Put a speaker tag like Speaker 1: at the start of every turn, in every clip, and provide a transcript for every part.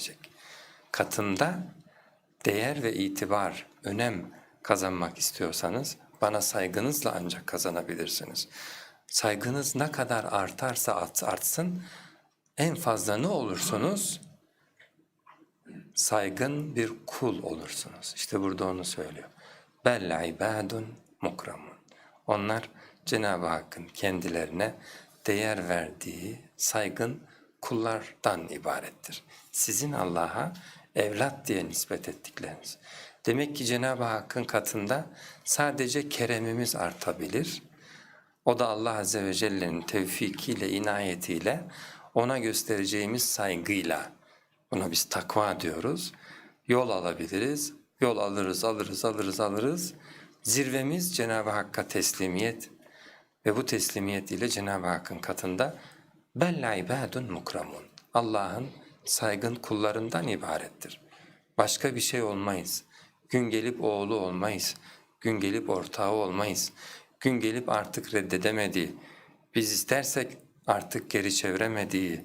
Speaker 1: dinleyecek. Katında değer ve itibar, önem kazanmak istiyorsanız bana saygınızla ancak kazanabilirsiniz. Saygınız ne kadar artarsa art- artsın en fazla ne olursunuz? Saygın bir kul olursunuz. İşte burada onu söylüyor. Bel ibadun mukramun. Onlar Cenab-ı Hakk'ın kendilerine değer verdiği saygın kullardan ibarettir. Sizin Allah'a evlat diye nispet ettikleriniz. Demek ki Cenab-ı Hakk'ın katında sadece keremimiz artabilir. O da Allah Azze ve Celle'nin tevfikiyle, inayetiyle, ona göstereceğimiz saygıyla, buna biz takva diyoruz, yol alabiliriz. Yol alırız, alırız, alırız, alırız. Zirvemiz Cenab-ı Hakk'a teslimiyet ve bu teslimiyet ile Cenab-ı Hakk'ın katında bella ibadun mukramun. Allah'ın saygın kullarından ibarettir. Başka bir şey olmayız. Gün gelip oğlu olmayız. Gün gelip ortağı olmayız. Gün gelip artık reddedemediği, biz istersek artık geri çeviremediği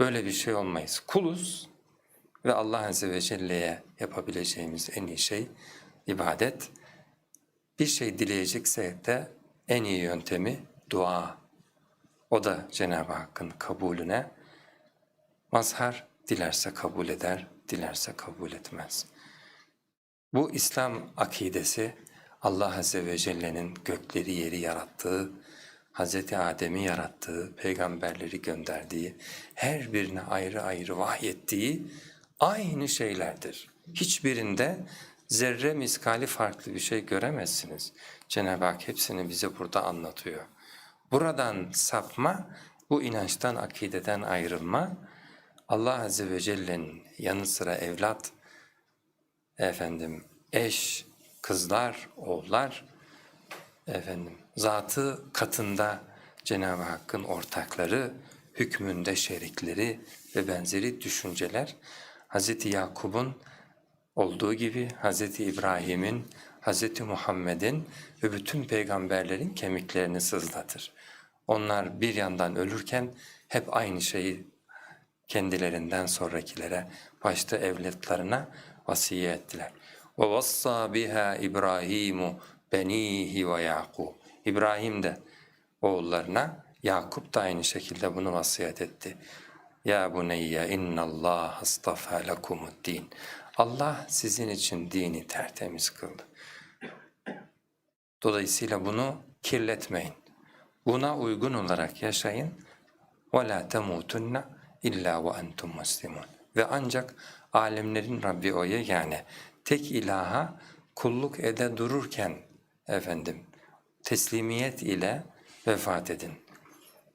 Speaker 1: böyle bir şey olmayız. Kuluz ve Allah Azze ve Celle'ye yapabileceğimiz en iyi şey ibadet. Bir şey dileyecekse de en iyi yöntemi dua. O da Cenab-ı Hakk'ın kabulüne mazhar dilerse kabul eder, dilerse kabul etmez. Bu İslam akidesi Allah Azze ve Celle'nin gökleri yeri yarattığı, Hz. Adem'i yarattığı, peygamberleri gönderdiği, her birine ayrı ayrı vahyettiği aynı şeylerdir. Hiçbirinde zerre miskali farklı bir şey göremezsiniz. Cenab-ı Hak hepsini bize burada anlatıyor. Buradan sapma, bu inançtan, akideden ayrılma, Allah Azze ve Celle'nin yanı sıra evlat, efendim eş, kızlar, oğullar, efendim zatı katında Cenab-ı Hakk'ın ortakları, hükmünde şerikleri ve benzeri düşünceler Hz. Yakub'un olduğu gibi Hz. İbrahim'in, Hz. Muhammed'in ve bütün peygamberlerin kemiklerini sızlatır. Onlar bir yandan ölürken hep aynı şeyi kendilerinden sonrakilere, başta evlatlarına vasiye ettiler. وَوَصَّى بِهَا İbrahimu benihi ve Yakub. İbrahim de oğullarına, Yakup da aynı şekilde bunu vasiyet etti. Ya buneyye innallah astafa lekumuddin. Allah sizin için dini tertemiz kıldı. Dolayısıyla bunu kirletmeyin. Buna uygun olarak yaşayın. وَلَا تَمُوتُنَّ اِلَّا وَاَنْتُمْ مُسْلِمُونَ Ve ancak alemlerin Rabbi oya yani tek ilaha kulluk ede dururken efendim teslimiyet ile vefat edin.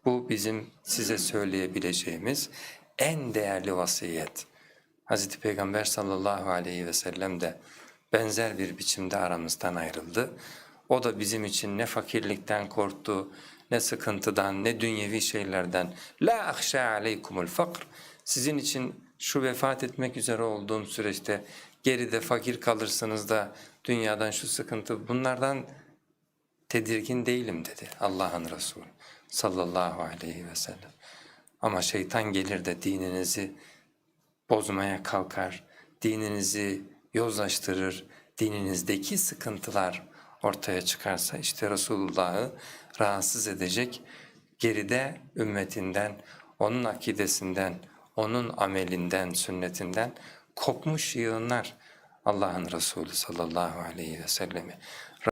Speaker 1: Bu bizim size söyleyebileceğimiz en değerli vasiyet. Hz. Peygamber sallallahu aleyhi ve sellem de benzer bir biçimde aramızdan ayrıldı. O da bizim için ne fakirlikten korktu, ne sıkıntıdan, ne dünyevi şeylerden. La ahşa aleykumul fakr. Sizin için şu vefat etmek üzere olduğum süreçte geride fakir kalırsınız da dünyadan şu sıkıntı bunlardan tedirgin değilim dedi Allah'ın Resulü sallallahu aleyhi ve sellem. Ama şeytan gelir de dininizi bozmaya kalkar, dininizi yozlaştırır, dininizdeki sıkıntılar ortaya çıkarsa işte Resulullah'ı rahatsız edecek geride ümmetinden, onun akidesinden, onun amelinden, sünnetinden kopmuş yığınlar Allah'ın Resulü sallallahu aleyhi ve sellemi